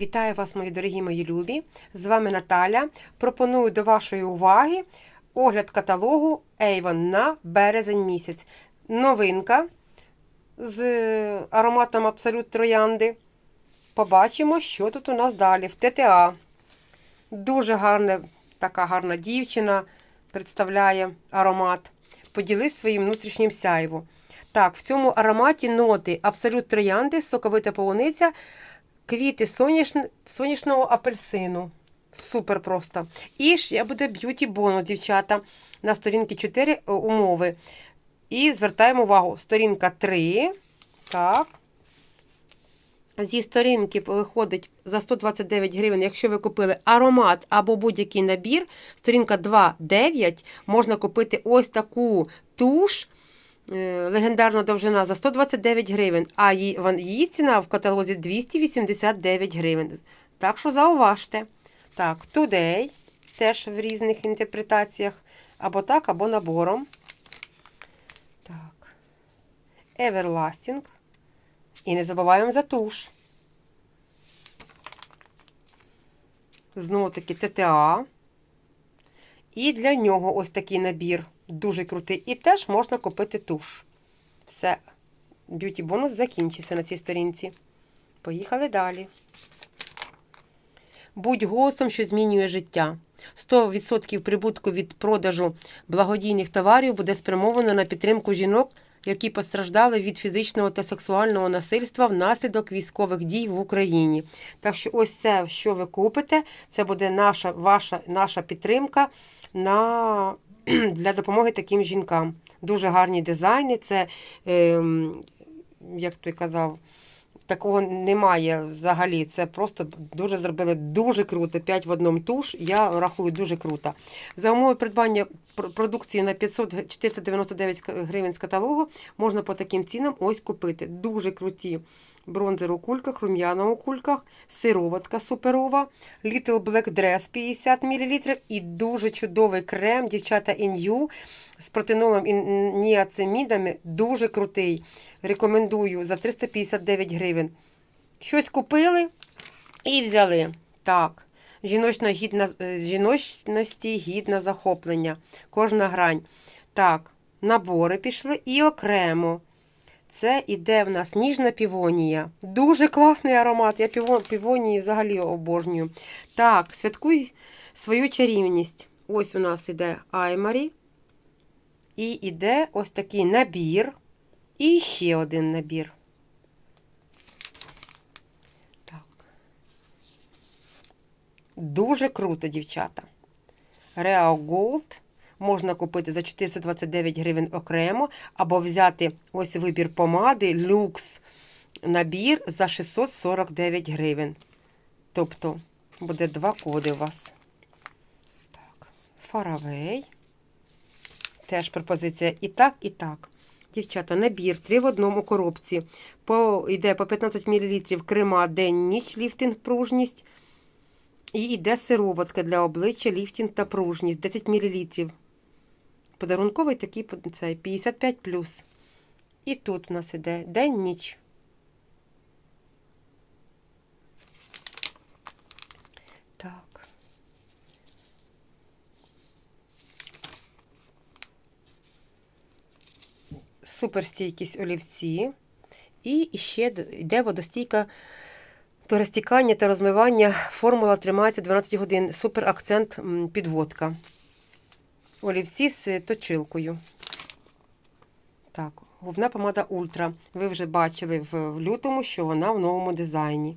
Вітаю вас, мої дорогі мої любі! З вами Наталя. Пропоную до вашої уваги огляд каталогу Avon на березень місяць. Новинка з ароматом Абсолют Троянди. Побачимо, що тут у нас далі в ТТА. Дуже гарна, така гарна дівчина представляє аромат. Поділись своїм внутрішнім сяйвом. Так, в цьому ароматі ноти Абсолют Троянди, соковита полуниця, квіти соняш... сонячного апельсину. Супер просто. І ще буде б'юті бонус, дівчата. На сторінці 4 е, умови. І звертаємо увагу, сторінка 3. Так. Зі сторінки виходить за 129 гривень, якщо ви купили аромат або будь-який набір. Сторінка 2,9 можна купити ось таку туш. Е, Легендарна довжина за 129 гривень, а її, ціна в каталозі 289 гривень. Так що зауважте. Так, Today теж в різних інтерпретаціях. Або так, або набором. Так. Everlasting. І не забуваємо за туш. Знову таки ТТА. І для нього ось такий набір. Дуже крутий. І теж можна купити туш. Все. Б'юті бонус закінчився на цій сторінці. Поїхали далі. Будь голосом, що змінює життя. 100% прибутку від продажу благодійних товарів буде спрямовано на підтримку жінок, які постраждали від фізичного та сексуального насильства внаслідок військових дій в Україні. Так що, ось це, що ви купите, це буде наша, ваша, наша підтримка на, для допомоги таким жінкам. Дуже гарні дизайни. Це, ем, як той казав, Такого немає взагалі. Це просто дуже зробили дуже круто. 5 в одному туш. Я рахую дуже круто. За умови придбання продукції на 500 499 гривень з каталогу можна по таким цінам ось купити. Дуже круті бронзер у кульках, рум'яна у кульках, сироватка суперова, Little Black Dress 50 мл і дуже чудовий крем, дівчата Ін'ю з протинолом і ніацимідами. Дуже крутий. Рекомендую за 359 гривень. Щось купили і взяли. Так. Жіночна гідна, е, жіночності гідне захоплення. Кожна грань. Так, набори пішли і окремо. Це іде в нас ніжна півонія. Дуже класний аромат. Я піво- півонії взагалі обожнюю. Так, святкуй свою чарівність. Ось у нас іде Аймарі. І іде ось такий набір. І ще один набір. Дуже круто, дівчата. Real Gold можна купити за 429 гривень окремо, або взяти ось вибір помади люкс набір за 649 гривень. Тобто буде два коди у вас. Так, Faraway. Теж пропозиція і так, і так. Дівчата, набір 3 в одному коробці. По, йде по 15 мл крема день-ніч, ліфтинг, пружність. І йде сироватка для обличчя, ліфтинг та пружність 10 мл. Подарунковий такий цей 55 І тут у нас іде день-ніч. Так. Суперстійкість олівці. І ще йде водостійка до розтікання та розмивання. Формула тримається 12 годин. Супер акцент підводка. Олівці з точилкою. Так, губна помада Ультра. Ви вже бачили в лютому, що вона в новому дизайні.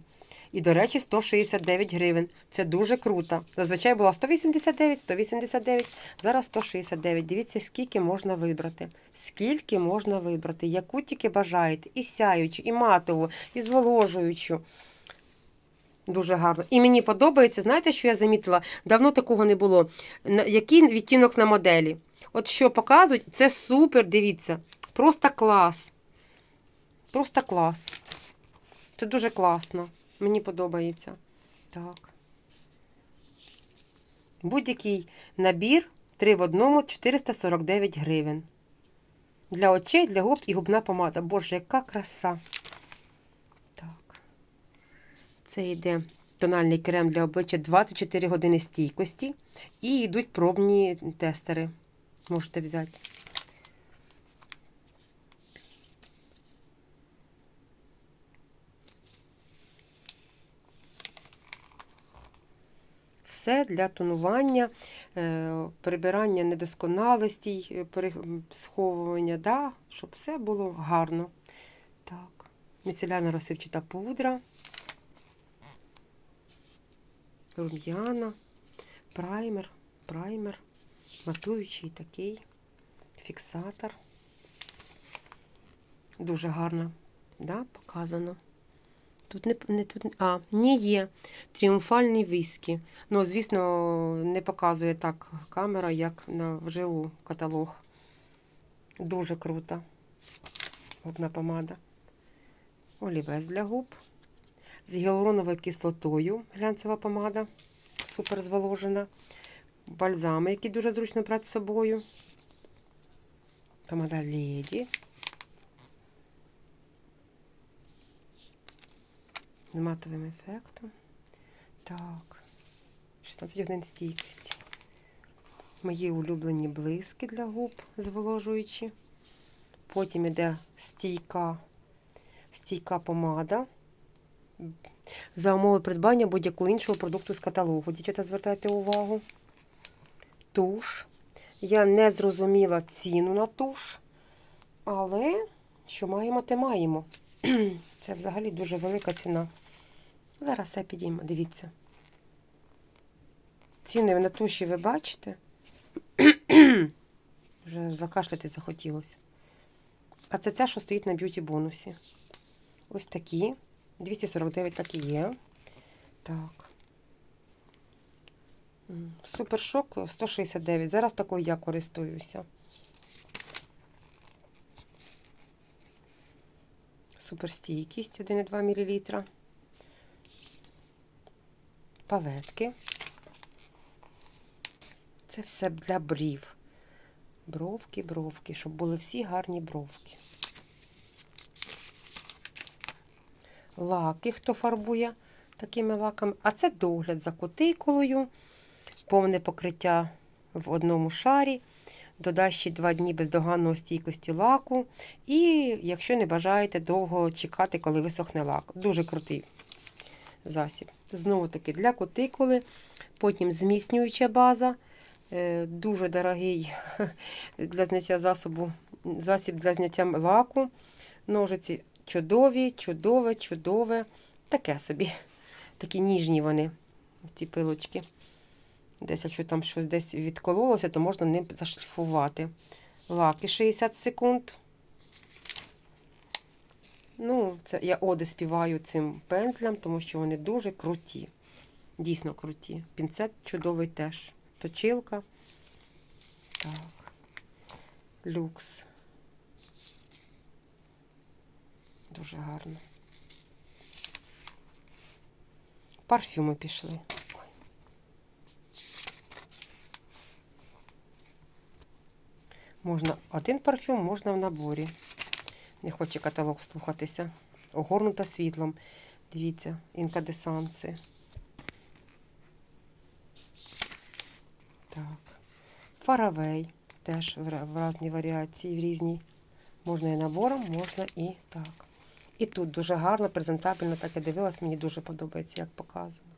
І, до речі, 169 гривень. Це дуже круто. Зазвичай була 189, 189, зараз 169. Дивіться, скільки можна вибрати. Скільки можна вибрати, яку тільки бажаєте. І сяючу, і матову, і зволожуючу. Дуже гарно. І мені подобається, знаєте, що я замітила? Давно такого не було. Який відтінок на моделі? От що показують, це супер, дивіться. Просто клас. Просто клас. Це дуже класно. Мені подобається. Так. Будь-який набір 3 в одному 449 гривень. Для очей, для губ і губна помада. Боже, яка краса. Це йде тональний крем для обличчя 24 години стійкості. І йдуть пробні тестери. Можете взяти. Все для тонування, е, прибирання недосконалостей, е, сховування, да, щоб все було гарно. Так. Міцеляна розсипчата пудра, рум'яна, праймер, праймер, матуючий такий, фіксатор. Дуже гарно, да, показано. Тут не, не тут. А, ні є. Тріумфальні віскі. Ну, звісно, не показує так камера, як на вживу каталог. Дуже круто. Губна помада. Олівець для губ. З гіалуроновою кислотою глянцева помада. Супер зволожена. Бальзами, які дуже зручно брати з собою. Помада леді. З матовим ефектом. Так. 16 годин стійкості. Мої улюблені блиски для губ зволожуючі. Потім іде стійка, стійка помада. За умови придбання будь-якого іншого продукту з каталогу. Дівчата, звертайте увагу. Туш. Я не зрозуміла ціну на туш, але що маємо, те маємо. Це взагалі дуже велика ціна. Зараз все підіймо, дивіться. Ціни на туші ви бачите? Вже закашляти захотілося. А це ця, що стоїть на б'юті бонусі. Ось такі. 249 так і є. Так. Супершок 169. Зараз такою я користуюся. Суперстійкість 1,2 мл. Палетки. Це все для брів. Бровки, бровки, щоб були всі гарні бровки. Лаки, хто фарбує такими лаками. А це догляд за кутикулою, повне покриття в одному шарі. Ще 2 дні бездоганної стійкості лаку. І якщо не бажаєте довго чекати, коли висохне лак. Дуже крутий засіб. Знову таки для кутикули. Потім зміцнююча база. Е, Дуже дорогий для зняття засобу, засіб для зняття лаку. Ножиці чудові, чудове, чудове. Таке собі. Такі ніжні вони, ці пилочки. Десь, якщо там щось десь відкололося, то можна ним зашліфувати. Лаки 60 секунд. Ну, це я оди співаю цим пензлям, тому що вони дуже круті. Дійсно круті. Пінцет чудовий теж. Точилка. Так. Люкс. Дуже гарно. Парфюми пішли. Можна один парфюм, можна в наборі. Не хоче каталог слухатися. Огорнута світлом. Дивіться, інкадесанси. Так. Фаравей. Теж в ра- в різні варіації, в різні. Можна і набором, можна і так. І тут дуже гарно, презентабельно, так я дивилась, мені дуже подобається, як показано.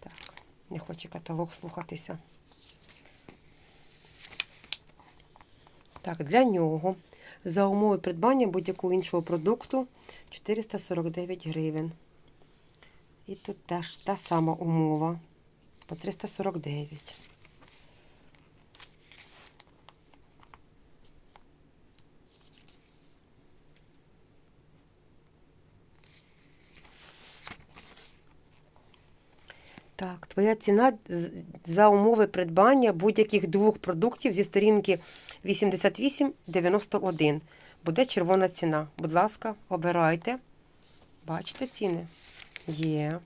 Так, не хоче каталог слухатися. Так, для нього за умови придбання будь-якого іншого продукту 449 гривень. І тут теж та сама умова по 349. Так, твоя ціна за умови придбання будь-яких двох продуктів зі сторінки 88,91. Буде червона ціна. Будь ласка, обирайте. Бачите ціни? Є.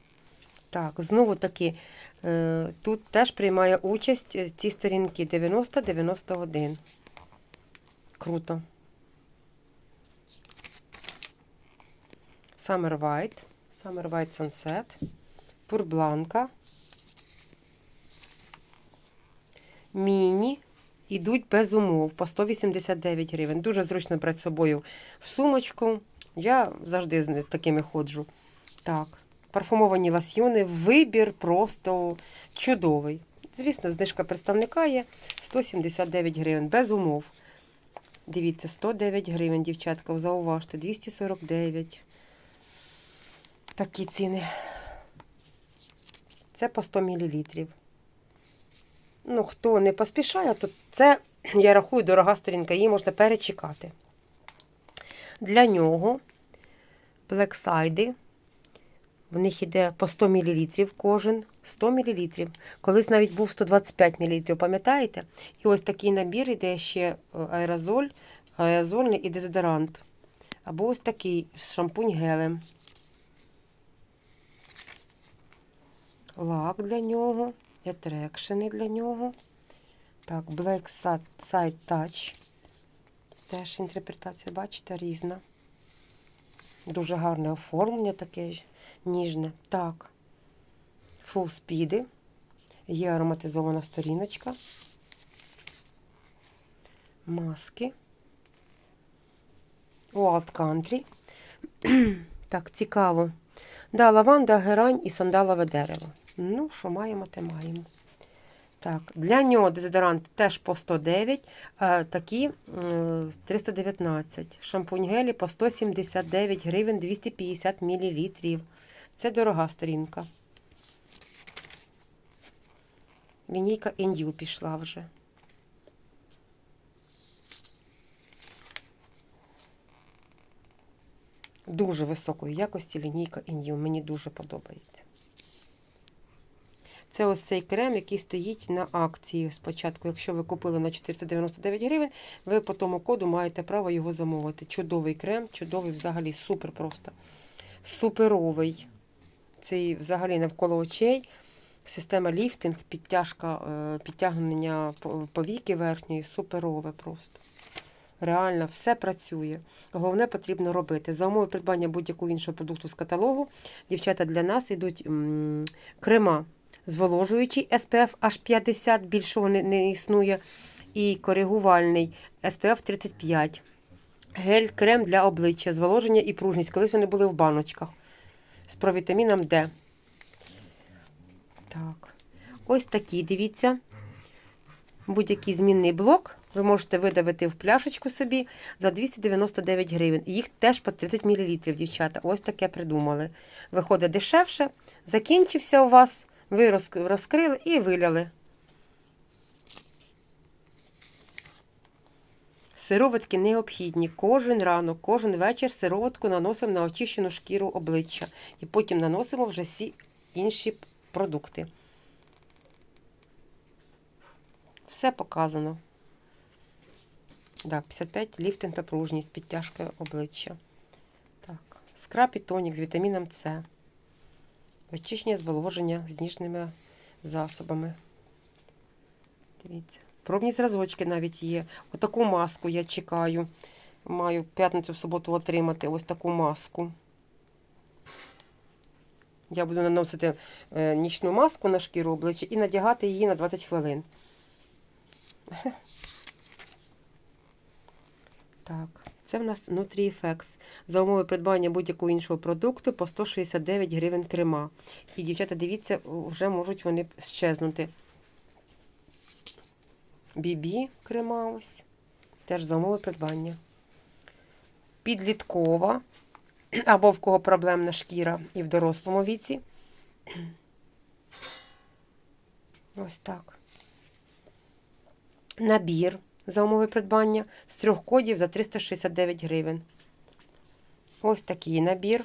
Так, знову таки, е, тут теж приймає участь е, ці сторінки 90-91. Круто. Summer White. Summer White Sunset. Пурбланка. Міні. Ідуть без умов по 189 гривень. Дуже зручно брати з собою в сумочку. Я завжди з такими ходжу. Так, парфумовані ласьйони. Вибір просто чудовий. Звісно, знижка представника є 179 гривень, без умов. Дивіться, 109 гривень, дівчатка, зауважте, 249. Такі ціни. Це по 100 мл. Ну, хто не поспішає, то це, я рахую, дорога сторінка, її можна перечекати. Для нього блексайди. В них йде по 100 мл кожен. 100 мл. Колись навіть був 125 мл, пам'ятаєте? І ось такий набір йде ще е, аерозоль, аерозольний і дезодорант. Або ось такий шампунь гелем. Лак для нього, етрекшени для нього. Так, Black Side Touch. Теж інтерпретація, бачите, різна. Дуже гарне оформлення таке ніжне. Так. Full спіди. Є ароматизована сторіночка. Маски. Wild Country. так, цікаво. Да, лаванда, герань і сандалове дерево. Ну, що маємо, те маємо. Так, для нього дезодорант теж по 109, а такі е, 319. Шампунь гелі по 179 гривень 250 мл. Це дорога сторінка. Лінійка Індю пішла вже. Дуже високої якості лінійка Індю. Мені дуже подобається. Це ось цей крем, який стоїть на акції спочатку. Якщо ви купили на 499 гривень, ви по тому коду маєте право його замовити. Чудовий крем, чудовий взагалі, супер просто. Суперовий. Цей взагалі навколо очей. Система ліфтинг, підтяжка, е, підтягнення повіки верхньої, суперове просто. Реально, все працює. Головне потрібно робити. За умови придбання будь-якого іншого продукту з каталогу, дівчата для нас йдуть крема зволожуючий SPF аж 50, більшого не, не існує. І коригувальний SPF 35. Гель-крем для обличчя, зволоження і пружність. Колись вони були в баночках з провітаміном D. Так. Ось такий, дивіться. Будь-який змінний блок ви можете видавити в пляшечку собі за 299 гривень. Їх теж по 30 мл, дівчата. Ось таке придумали. Виходить дешевше, закінчився у вас, ви розкрили і виляли. Сироватки необхідні. Кожен ранок, кожен вечір сироватку наносимо на очищену шкіру обличчя. І потім наносимо вже всі інші продукти. Все показано. Да, 55 ліфтинг та пружність, підтяжка обличчя. Так. Скраб і тонік з вітаміном С. Очищення зволоження з ніжними засобами. Дивіться. Пробні зразочки навіть є. Отаку маску я чекаю. Маю п'ятницю в суботу отримати ось таку маску. Я буду наносити е, нічну маску на шкіру обличчя і надягати її на 20 хвилин. Так, це в нас NutriFX. За умови придбання будь-якого іншого продукту по 169 гривень крема. І, дівчата, дивіться, вже можуть вони щезнути. Бібі крема ось. Теж за умови придбання. Підліткова. Або в кого проблемна шкіра і в дорослому віці. Ось так. Набір за умови придбання з трьох кодів за 369 гривень. Ось такий набір.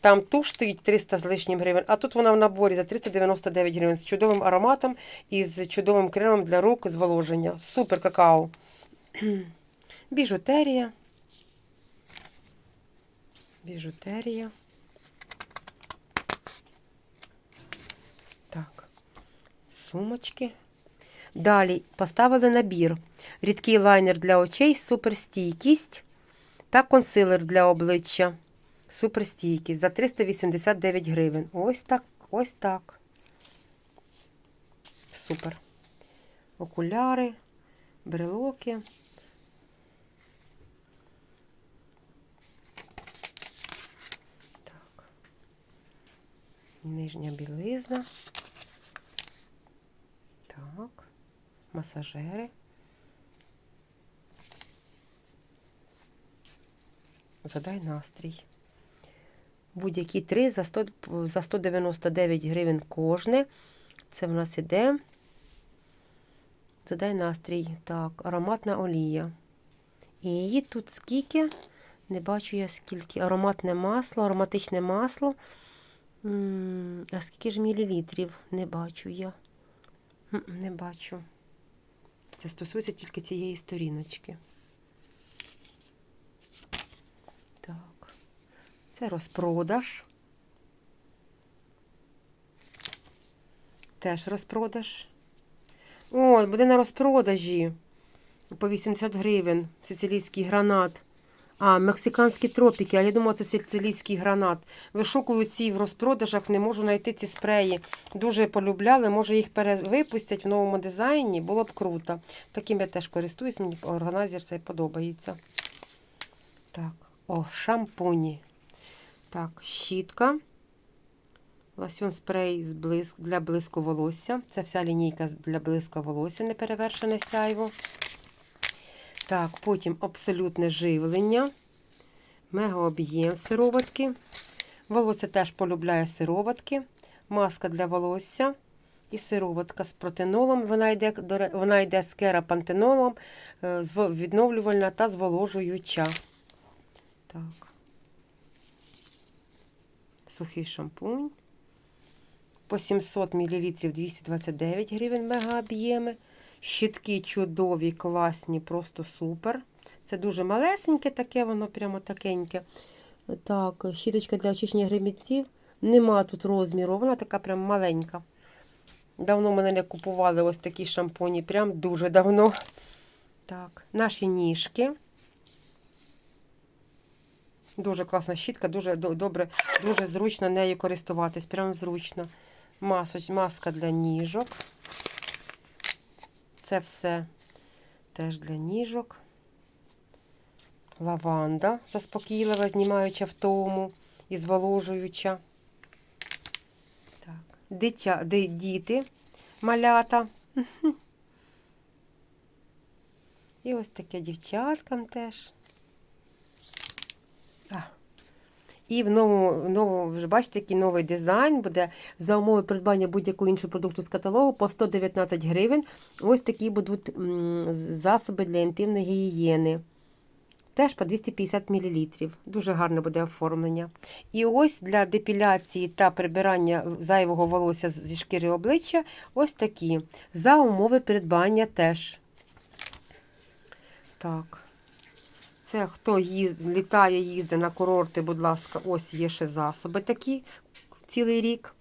Там туш стоїть 300 з лишнім гривень, а тут вона в наборі за 399 гривень з чудовим ароматом і з чудовим кремом для рук зволоження. Супер какао. Біжутерія. Біжутерія. Так. Сумочки. Далі поставили набір. Рідкий лайнер для очей, суперстійкість та консилер для обличчя. Суперстійкість за 389 гривень. Ось так Ось так. Супер. Окуляри, брелоки. Так. Нижня білизна. Так. Масажери. Задай настрій. Будь-які три за, 100, за 199 гривень кожне. Це в нас іде. Задай настрій. Так, ароматна олія. І її тут скільки? Не бачу я скільки. Ароматне масло, ароматичне масло. А скільки ж мілілітрів? Не бачу я. Не бачу. Це стосується тільки цієї сторіночки. Так. Це розпродаж. Теж розпродаж. О, буде на розпродажі. По 80 гривень. Сицилійський гранат. А, мексиканські тропіки. А я думала, це сицилійський гранат. Вишукую ці в розпродажах, не можу знайти ці спреї. Дуже полюбляли. Може їх перевипустять в новому дизайні. Було б круто. Таким я теж користуюсь, мені органайзер цей подобається. Так, о, шампуні. Так, щітка. Лосьон спрей для блиску волосся. Це вся лінійка для блиску волосся, неперевершене сяйво. Так, потім абсолютне живлення. Мегаоб'єм сироватки. Волосся теж полюбляє сироватки. Маска для волосся. І сироватка з протинолом. Вона йде, вона йде з керапантенолом, е, відновлювальна та зволожуюча. Так. Сухий шампунь. По 700 мл 229 гривень мегаоб'єми. Щітки чудові, класні, просто супер. Це дуже малесеньке таке, воно прямо такеньке. Так, щіточка для очищення гребінців. Нема тут розміру, вона така прям маленька. Давно мене не купували ось такі шампуні, прям дуже давно. Так, наші ніжки. Дуже класна щітка, дуже добре, дуже зручно нею користуватись. Прям зручно. Масоч, маска для ніжок. Це все теж для ніжок. Лаванда заспокійлива, знімаюча втому і зволожуюча. Так. Дитя, ди- діти, малята. І ось таке дівчаткам теж. А. І в новому, новому, вже бачите, який новий дизайн буде за умови придбання будь-якого іншого продукту з каталогу по 119 гривень. Ось такі будуть засоби для інтимної гігієни. Теж по 250 мл. Дуже гарне буде оформлення. І ось для депіляції та прибирання зайвого волосся зі шкіри обличчя ось такі. За умови придбання теж. Так. Це хто їзд, літає, їздить на курорти, будь ласка, ось є ще засоби такі цілий рік.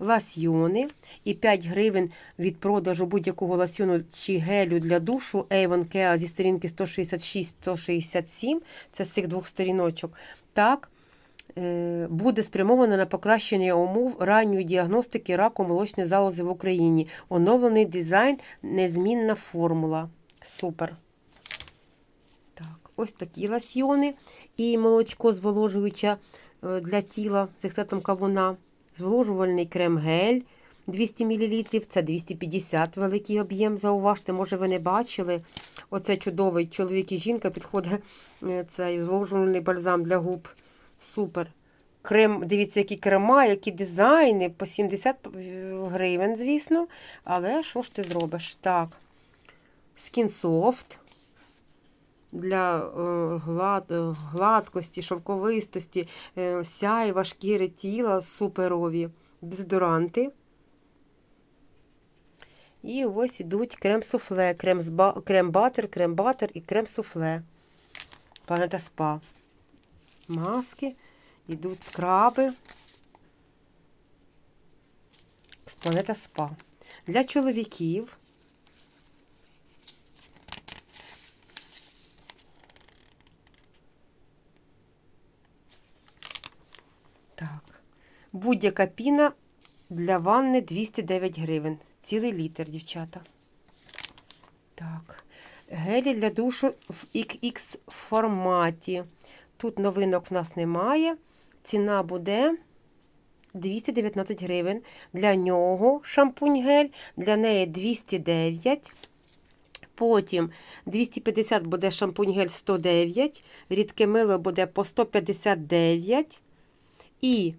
Ласьйони і 5 гривень від продажу будь-якого ласьйону чи гелю для душу Avon Kea зі сторінки 166-167, це з цих двох сторіночок. Так, е, буде спрямовано на покращення умов ранньої діагностики раку молочної залози в Україні. Оновлений дизайн, незмінна формула. Супер. Ось такі ласьйони. І молочко зволожуюче е, для тіла з екстрактом кавуна. Зволожувальний крем-гель 200 мл, це 250 великий об'єм. Зауважте, може ви не бачили. Оце чудовий чоловік і жінка підходить е, цей зволожувальний бальзам для губ. Супер. Крем, дивіться, які крема, які дизайни, по 70 гривень, звісно. Але що ж ти зробиш? Так. Skin Soft для е, глад, е, гладкості, шовковистості, е, сяйва, шкіри тіла суперові, дезодоранти. І ось ідуть крем-суфле, крем-батер, крем батер крем-батер і крем-суфле. Планета Спа. Маски, ідуть скраби. З Планета Спа. Для чоловіків Так. Будь-яка піна для ванни 209 гривень. Цілий літр, дівчата. Так. Гелі для душу в XX форматі. Тут новинок в нас немає. Ціна буде 219 гривень. Для нього шампунь гель, для неї 209. Потім 250 буде шампунь гель 109, рідке мило буде по 159 і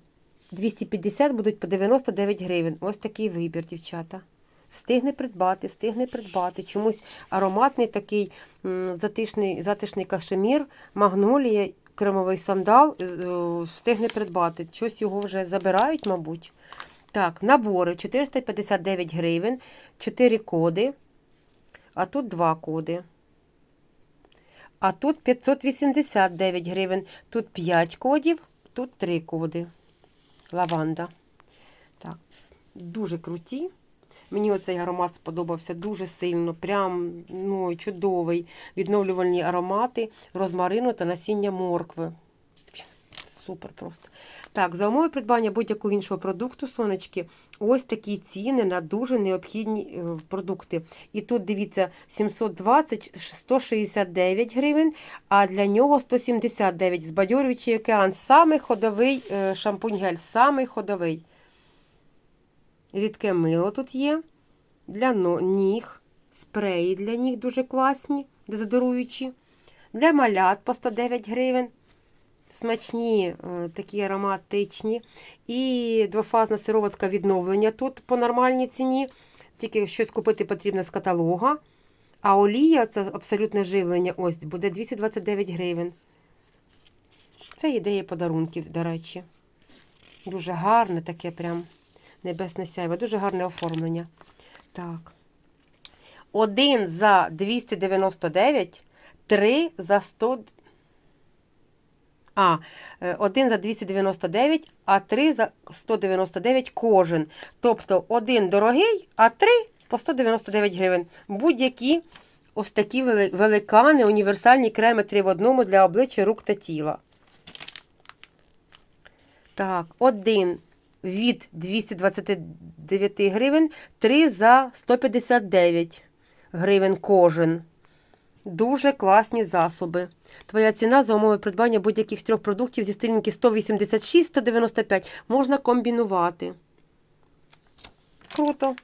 250 будуть по 99 гривень. Ось такий вибір, дівчата. Встигне придбати, встигне придбати. Чомусь ароматний такий затишний, затишний кашемір, магнолія, кремовий сандал е, е, встигне придбати. Щось його вже забирають, мабуть. Так, набори 459 гривень, 4 коди. А тут 2 коди. А тут 589 гривень. Тут 5 кодів, тут 3 коди. Лаванда. Так, дуже круті. Мені оцей аромат сподобався дуже сильно. Прям ну, чудовий. Відновлювальні аромати розмарину та насіння моркви. Супер просто. Так, за умови придбання будь-якого іншого продукту, сонечки, ось такі ціни на дуже необхідні е, продукти. І тут, дивіться, 720, 169 гривень, а для нього 179. Збадьорюючий океан. Самий ходовий е, шампунь-гель, самий ходовий. Рідке мило тут є. Для ніг, спреї для ніг дуже класні, дезодоруючі. Для малят по 109 гривень. Смачні, е, такі ароматичні. І двофазна сироватка відновлення тут по нормальній ціні. Тільки щось купити потрібно з каталога. А олія це абсолютне живлення. Ось буде 229 гривень. Це ідея подарунків, до речі. Дуже гарне таке прям небесне сяйво. Дуже гарне оформлення. Так. Один за 299, три за 100. А, е, один за 299, а три за 199 кожен. Тобто один дорогий, а три по 199 гривень. Будь-які ось такі великани, універсальні креми три в одному для обличчя, рук та тіла. Так, один від 229 гривень, 3 за 159 гривень кожен. Дуже класні засоби. Твоя ціна за умови придбання будь-яких трьох продуктів зі сторінки 186-195 можна комбінувати. Круто.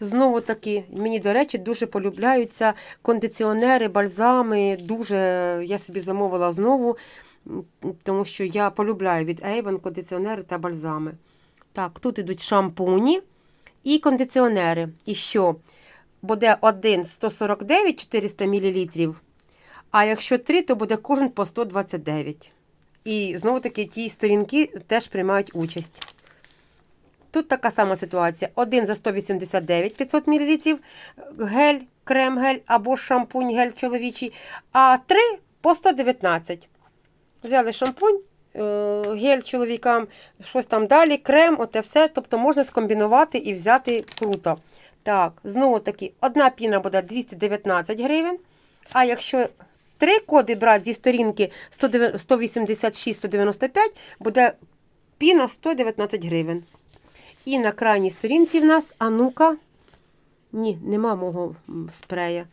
Знову таки, мені, до речі, дуже полюбляються кондиціонери, бальзами. Дуже я собі замовила знову, тому що я полюбляю від Avon кондиціонери та бальзами. Так, тут ідуть шампуні і кондиціонери. І що? Буде один 149 400 мл, а якщо три, то буде кожен по 129. І знову таки ті сторінки теж приймають участь. Тут така сама ситуація. Один за 189 500 мл гель, крем-гель або шампунь гель чоловічий, а три по 119. Взяли шампунь, е, гель чоловікам, щось там далі, крем, оте все. Тобто можна скомбінувати і взяти круто. Так, знову таки, одна піна буде 219 гривень. А якщо три коди брати зі сторінки 186-195, буде піна 119 гривень. І на крайній сторінці в нас Анука. Ні, нема мого спрея.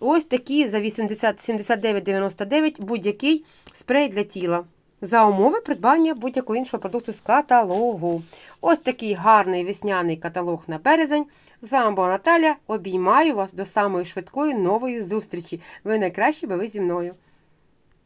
Ось такі за 80 79,99 будь-який спрей для тіла. За умови придбання будь-якого іншого продукту з каталогу. Ось такий гарний весняний каталог на березень. З вами була Наталя. Обіймаю вас до самої швидкої нової зустрічі. Ви найкращі, бо ви зі мною.